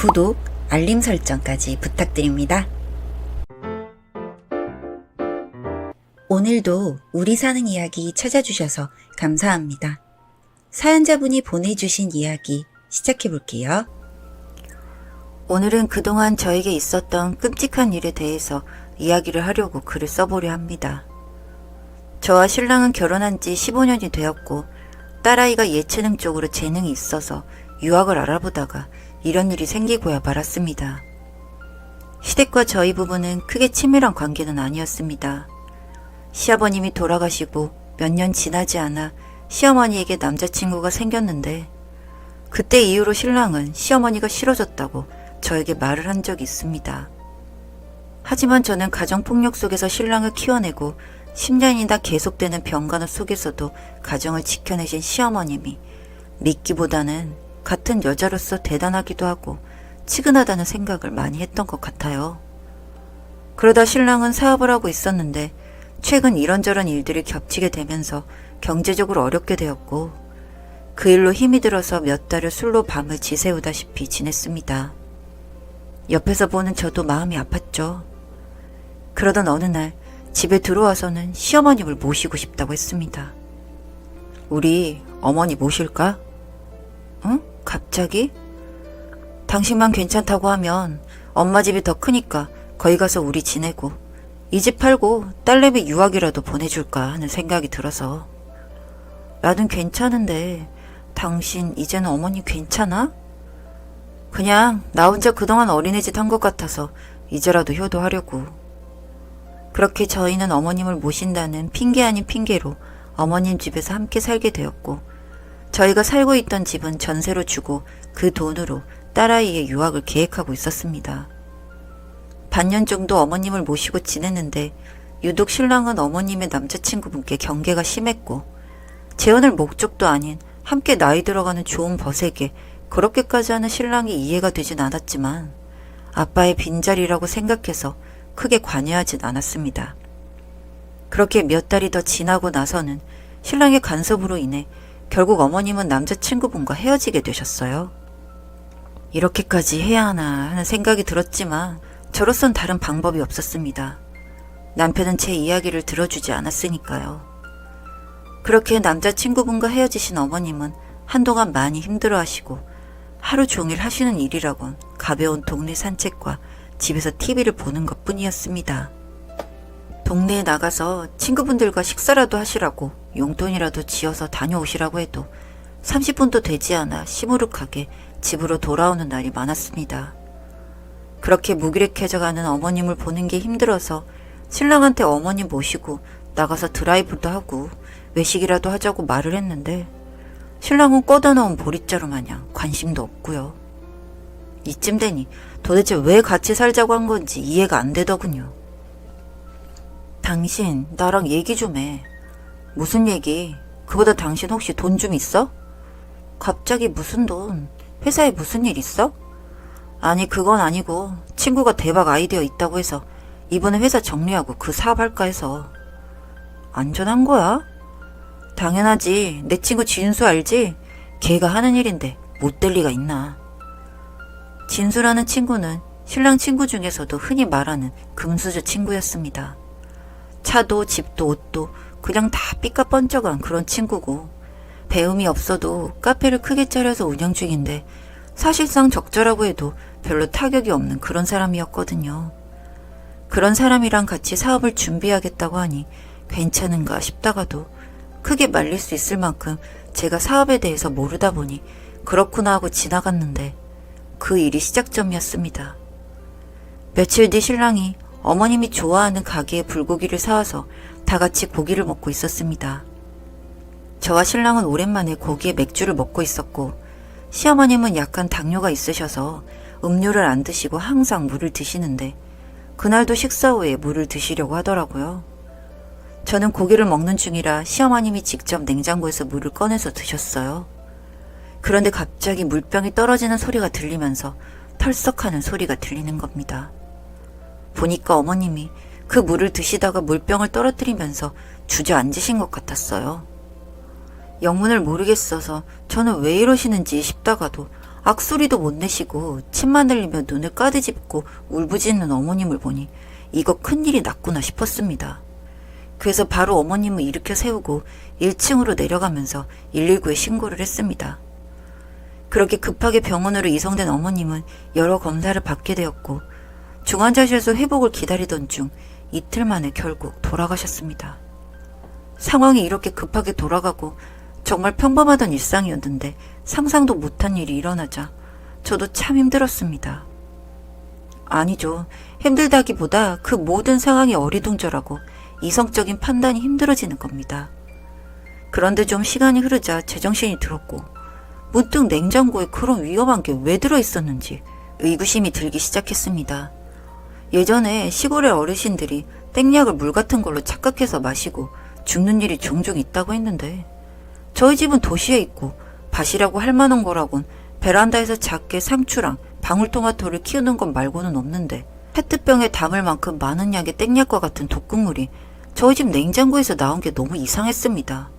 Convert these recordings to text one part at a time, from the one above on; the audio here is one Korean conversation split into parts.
구독, 알림 설정까지 부탁드립니다. 오늘도 우리 사는 이야기 찾아주셔서 감사합니다. 사연자분이 보내주신 이야기 시작해 볼게요. 오늘은 그동안 저에게 있었던 끔찍한 일에 대해서 이야기를 하려고 글을 써보려 합니다. 저와 신랑은 결혼한 지 15년이 되었고 딸아이가 예체능 쪽으로 재능이 있어서 유학을 알아보다가 이런 일이 생기고야 말았습니다. 시댁과 저희 부부는 크게 친밀한 관계는 아니었습니다. 시아버님이 돌아가시고 몇 년 지나지 않아 시어머니에게 남자친구가 생겼는데 그때 이후로 신랑은 시어머니가 싫어졌다고 저에게 말을 한 적이 있습니다. 하지만 저는 가정폭력 속에서 신랑을 키워내고 10년이나 계속되는 병간호 속에서도 가정을 지켜내신 시어머님이 믿기보다는 같은 여자로서 대단하기도 하고 치근하다는 생각을 많이 했던 것 같아요. 그러다 신랑은 사업을 하고 있었는데 최근 이런저런 일들이 겹치게 되면서 경제적으로 어렵게 되었고 그 일로 힘이 들어서 몇 달을 술로 밤을 지새우다시피 지냈습니다. 옆에서 보는 저도 마음이 아팠죠. 그러던 어느 날 집에 들어와서는 시어머님을 모시고 싶다고 했습니다. 우리 어머니 모실까? 응? 갑자기? 당신만 괜찮다고 하면 엄마 집이 더 크니까 거기 가서 우리 지내고 이 집 팔고 딸내미 유학이라도 보내줄까 하는 생각이 들어서 나는 괜찮은데 당신 이제는 어머니 괜찮아? 그냥 나 혼자 그동안 어린애짓 한 것 같아서 이제라도 효도하려고. 그렇게 저희는 어머님을 모신다는 핑계 아닌 핑계로 어머님 집에서 함께 살게 되었고 저희가 살고 있던 집은 전세로 주고 그 돈으로 딸아이의 유학을 계획하고 있었습니다. 반년 정도 어머님을 모시고 지냈는데 유독 신랑은 어머님의 남자친구분께 경계가 심했고 재혼을 목적도 아닌 함께 나이 들어가는 좋은 벗에게 그렇게까지 하는 신랑이 이해가 되진 않았지만 아빠의 빈자리라고 생각해서 크게 관여하진 않았습니다. 그렇게 몇 달이 더 지나고 나서는 신랑의 간섭으로 인해 결국 어머님은 남자친구분과 헤어지게 되셨어요. 이렇게까지 해야 하나 하는 생각이 들었지만 저로선 다른 방법이 없었습니다. 남편은 제 이야기를 들어주지 않았으니까요. 그렇게 남자친구분과 헤어지신 어머님은 한동안 많이 힘들어 하시고 하루 종일 하시는 일이라곤 가벼운 동네 산책과 집에서 TV를 보는 것 뿐이었습니다. 동네에 나가서 친구분들과 식사라도 하시라고 용돈이라도 지어서 다녀오시라고 해도 30분도 되지 않아 시무룩하게 집으로 돌아오는 날이 많았습니다. 그렇게 무기력해져가는 어머님을 보는 게 힘들어서 신랑한테 어머님 모시고 나가서 드라이브도 하고 외식이라도 하자고 말을 했는데 신랑은 꺼다 놓은 보릿자루 마냥 관심도 없고요. 이쯤 되니 도대체 왜 같이 살자고 한 건지 이해가 안 되더군요. 당신 나랑 얘기 좀 해. 무슨 얘기? 그보다 당신 혹시 돈 좀 있어? 갑자기 무슨 돈? 회사에 무슨 일 있어? 아니 그건 아니고 친구가 대박 아이디어 있다고 해서 이번에 회사 정리하고 그 사업할까 해서 안전한 거야? 당연하지 내 친구 진수 알지? 걔가 하는 일인데 못 될 리가 있나 진수라는 친구는 신랑 친구 중에서도 흔히 말하는 금수저 친구였습니다 차도 집도 옷도 그냥 다 삐까뻔쩍한 그런 친구고 배움이 없어도 카페를 크게 차려서 운영 중인데 사실상 적절하고 해도 별로 타격이 없는 그런 사람이었거든요. 그런 사람이랑 같이 사업을 준비하겠다고 하니 괜찮은가 싶다가도 크게 말릴 수 있을 만큼 제가 사업에 대해서 모르다 보니 그렇구나 하고 지나갔는데 그 일이 시작점이었습니다. 며칠 뒤 신랑이 어머님이 좋아하는 가게에 불고기를 사와서 다 같이 고기를 먹고 있었습니다. 저와 신랑은 오랜만에 고기에 맥주를 먹고 있었고 시어머님은 약간 당뇨가 있으셔서 음료를 안 드시고 항상 물을 드시는데 그날도 식사 후에 물을 드시려고 하더라고요. 저는 고기를 먹는 중이라 시어머님이 직접 냉장고에서 물을 꺼내서 드셨어요. 그런데 갑자기 물병이 떨어지는 소리가 들리면서 털썩하는 소리가 들리는 겁니다. 보니까 어머님이 그 물을 드시다가 물병을 떨어뜨리면서 주저앉으신 것 같았어요. 영문을 모르겠어서 저는 왜 이러시는지 싶다가도 악소리도 못 내시고 침만 흘리며 눈을 까디집고 울부짖는 어머님을 보니 이거 큰일이 났구나 싶었습니다. 그래서 바로 어머님을 일으켜 세우고 1층으로 내려가면서 119에 신고를 했습니다. 그렇게 급하게 병원으로 이송된 어머님은 여러 검사를 받게 되었고 중환자실에서 회복을 기다리던 중 이틀 만에 결국 돌아가셨습니다. 상황이 이렇게 급하게 돌아가고 정말 평범하던 일상이었는데 상상도 못한 일이 일어나자 저도 참 힘들었습니다. 아니죠. 힘들다기보다 그 모든 상황이 어리둥절하고 이성적인 판단이 힘들어지는 겁니다. 그런데 좀 시간이 흐르자 제정신이 들었고 문득 냉장고에 그런 위험한 게 왜 들어있었는지 의구심이 들기 시작했습니다. 예전에 시골의 어르신들이 땡약을 물 같은 걸로 착각해서 마시고 죽는 일이 종종 있다고 했는데 저희 집은 도시에 있고 밭이라고 할 만한 거라곤 베란다에서 작게 상추랑 방울토마토를 키우는 것 말고는 없는데 페트병에 담을 만큼 많은 양의 땡약과 같은 독극물이 저희 집 냉장고에서 나온 게 너무 이상했습니다.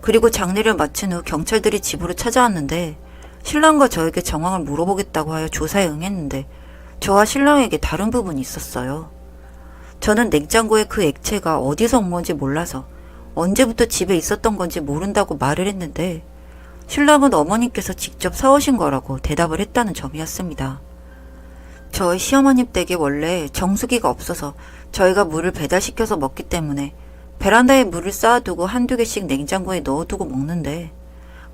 그리고 장례를 마친 후 경찰들이 집으로 찾아왔는데 신랑과 저에게 정황을 물어보겠다고 하여 조사에 응했는데 저와 신랑에게 다른 부분이 있었어요. 저는 냉장고에 그 액체가 어디서 온 건지 몰라서 언제부터 집에 있었던 건지 모른다고 말을 했는데 신랑은 어머님께서 직접 사오신 거라고 대답을 했다는 점이었습니다. 저희 시어머님 댁에 원래 정수기가 없어서 저희가 물을 배달시켜서 먹기 때문에 베란다에 물을 쌓아두고 한두 개씩 냉장고에 넣어두고 먹는데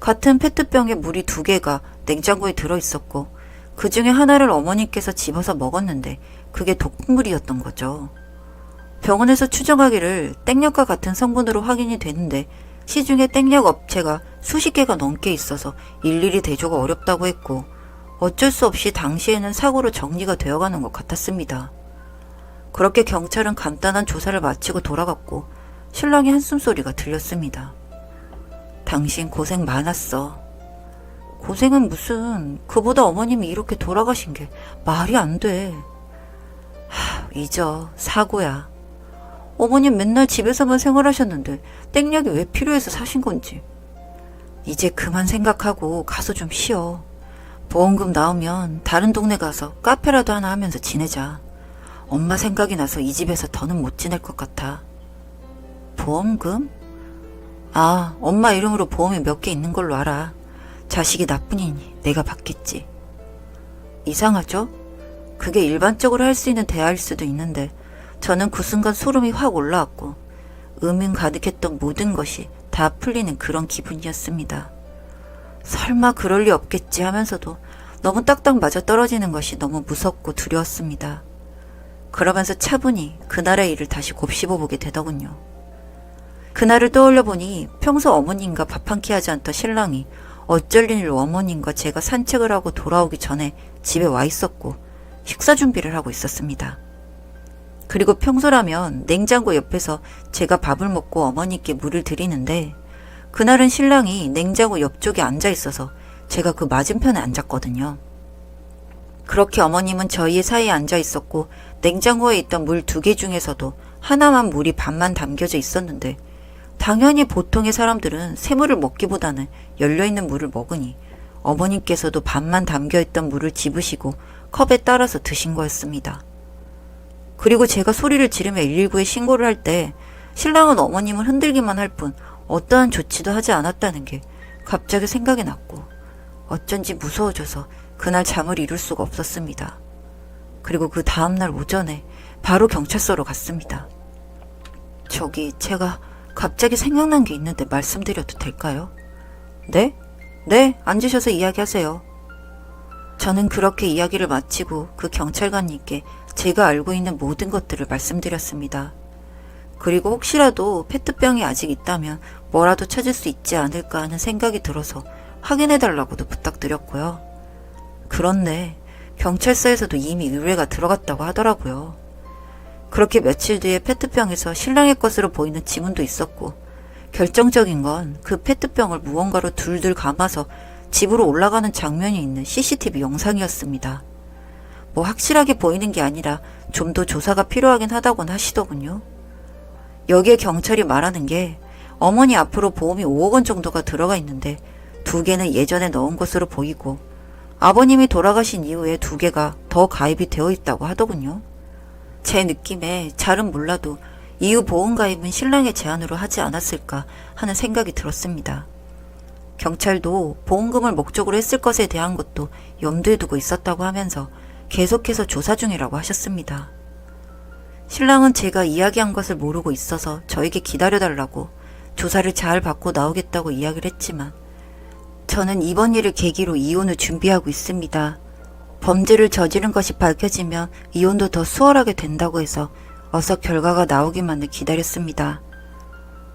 같은 페트병에 물이 두 개가 냉장고에 들어있었고 그 중에 하나를 어머니께서 집어서 먹었는데 그게 독극물이었던 거죠. 병원에서 추정하기를 땡약과 같은 성분으로 확인이 됐는데 시중에 땡약 업체가 수십 개가 넘게 있어서 일일이 대조가 어렵다고 했고 어쩔 수 없이 당시에는 사고로 정리가 되어가는 것 같았습니다. 그렇게 경찰은 간단한 조사를 마치고 돌아갔고 신랑의 한숨소리가 들렸습니다. 당신 고생 많았어. 고생은 무슨 그보다 어머님이 이렇게 돌아가신 게 말이 안 돼. 하, 잊어 사고야. 어머님 맨날 집에서만 생활하셨는데 땡약이 왜 필요해서 사신 건지. 이제 그만 생각하고 가서 좀 쉬어. 보험금 나오면 다른 동네 가서 카페라도 하나 하면서 지내자. 엄마 생각이 나서 이 집에서 더는 못 지낼 것 같아. 보험금? 아, 엄마 이름으로 보험이 몇 개 있는 걸로 알아. 자식이 나뿐이니 내가 받겠지. 이상하죠? 그게 일반적으로 할 수 있는 대화일 수도 있는데 저는 그 순간 소름이 확 올라왔고 의문 가득했던 모든 것이 다 풀리는 그런 기분이었습니다. 설마 그럴 리 없겠지 하면서도 너무 딱딱 맞아 떨어지는 것이 너무 무섭고 두려웠습니다. 그러면서 차분히 그날의 일을 다시 곱씹어 보게 되더군요. 그날을 떠올려 보니 평소 어머님과 밥 한 끼 하지 않던 신랑이 어쩔 일로 어머님과 제가 산책을 하고 돌아오기 전에 집에 와 있었고 식사 준비를 하고 있었습니다. 그리고 평소라면 냉장고 옆에서 제가 밥을 먹고 어머니께 물을 드리는데 그날은 신랑이 냉장고 옆쪽에 앉아 있어서 제가 그 맞은편에 앉았거든요. 그렇게 어머님은 저희의 사이에 앉아 있었고 냉장고에 있던 물 두 개 중에서도 하나만 물이 반만 담겨져 있었는데 당연히 보통의 사람들은 새물을 먹기보다는 열려있는 물을 먹으니 어머님께서도 반만 담겨있던 물을 집으시고 컵에 따라서 드신 거였습니다. 그리고 제가 소리를 지르며 119에 신고를 할 때 신랑은 어머님을 흔들기만 할 뿐 어떠한 조치도 하지 않았다는 게 갑자기 생각이 났고 어쩐지 무서워져서 그날 잠을 이룰 수가 없었습니다. 그리고 그 다음날 오전에 바로 경찰서로 갔습니다. 저기 제가 갑자기 생각난 게 있는데 말씀드려도 될까요? 네? 네, 앉으셔서 이야기하세요. 저는 그렇게 이야기를 마치고 그 경찰관님께 제가 알고 있는 모든 것들을 말씀드렸습니다. 그리고 혹시라도 페트병이 아직 있다면 뭐라도 찾을 수 있지 않을까 하는 생각이 들어서 확인해달라고도 부탁드렸고요. 그런데 경찰서에서도 이미 의뢰가 들어갔다고 하더라고요. 그렇게 며칠 뒤에 페트병에서 신랑의 것으로 보이는 지문도 있었고 결정적인 건 그 페트병을 무언가로 둘둘 감아서 집으로 올라가는 장면이 있는 CCTV 영상이었습니다. 뭐 확실하게 보이는 게 아니라 좀 더 조사가 필요하긴 하다곤 하시더군요. 여기에 경찰이 말하는 게 어머니 앞으로 보험이 5억 원 정도가 들어가 있는데 두 개는 예전에 넣은 것으로 보이고 아버님이 돌아가신 이후에 두 개가 더 가입이 되어 있다고 하더군요. 제 느낌에 잘은 몰라도 이후 보험 가입은 신랑의 제안으로 하지 않았을까 하는 생각이 들었습니다. 경찰도 보험금을 목적으로 했을 것에 대한 것도 염두에 두고 있었다고 하면서 계속해서 조사 중이라고 하셨습니다. 신랑은 제가 이야기한 것을 모르고 있어서 저에게 기다려달라고 조사를 잘 받고 나오겠다고 이야기를 했지만 저는 이번 일을 계기로 이혼을 준비하고 있습니다. 범죄를 저지른 것이 밝혀지면 이혼도 더 수월하게 된다고 해서 어서 결과가 나오기만을 기다렸습니다.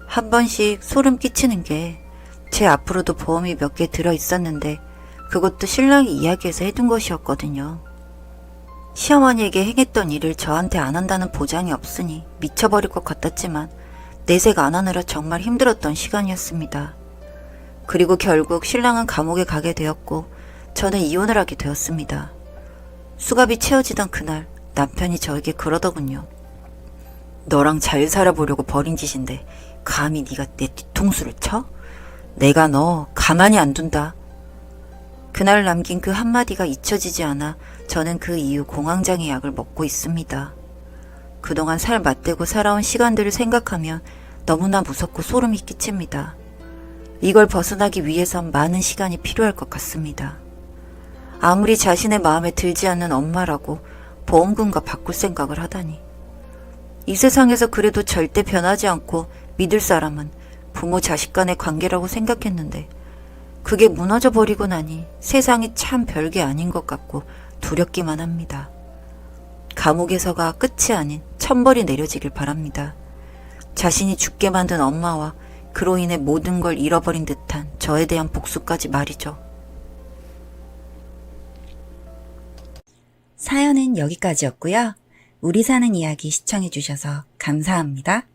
한 번씩 소름 끼치는 게 제 앞으로도 보험이 몇 개 들어 있었는데 그것도 신랑이 이야기해서 해둔 것이었거든요. 시어머니에게 행했던 일을 저한테 안 한다는 보장이 없으니 미쳐버릴 것 같았지만 내색 안 하느라 정말 힘들었던 시간이었습니다. 그리고 결국 신랑은 감옥에 가게 되었고 저는 이혼을 하게 되었습니다. 수갑이 채워지던 그날 남편이 저에게 그러더군요. 너랑 잘 살아보려고 벌인 짓인데 감히 네가 내 뒤통수를 쳐? 내가 너 가만히 안 둔다. 그날 남긴 그 한마디가 잊혀지지 않아 저는 그 이후 공황장애 약을 먹고 있습니다. 그동안 살 맞대고 살아온 시간들을 생각하면 너무나 무섭고 소름이 끼칩니다. 이걸 벗어나기 위해선 많은 시간이 필요할 것 같습니다. 아무리 자신의 마음에 들지 않는 엄마라고 보험금과 바꿀 생각을 하다니. 이 세상에서 그래도 절대 변하지 않고 믿을 사람은 부모 자식 간의 관계라고 생각했는데 그게 무너져 버리고 나니 세상이 참 별게 아닌 것 같고 두렵기만 합니다. 감옥에서가 끝이 아닌 천벌이 내려지길 바랍니다. 자신이 죽게 만든 엄마와 그로 인해 모든 걸 잃어버린 듯한 저에 대한 복수까지 말이죠. 사연은 여기까지였고요. 우리 사는 이야기 시청해주셔서 감사합니다.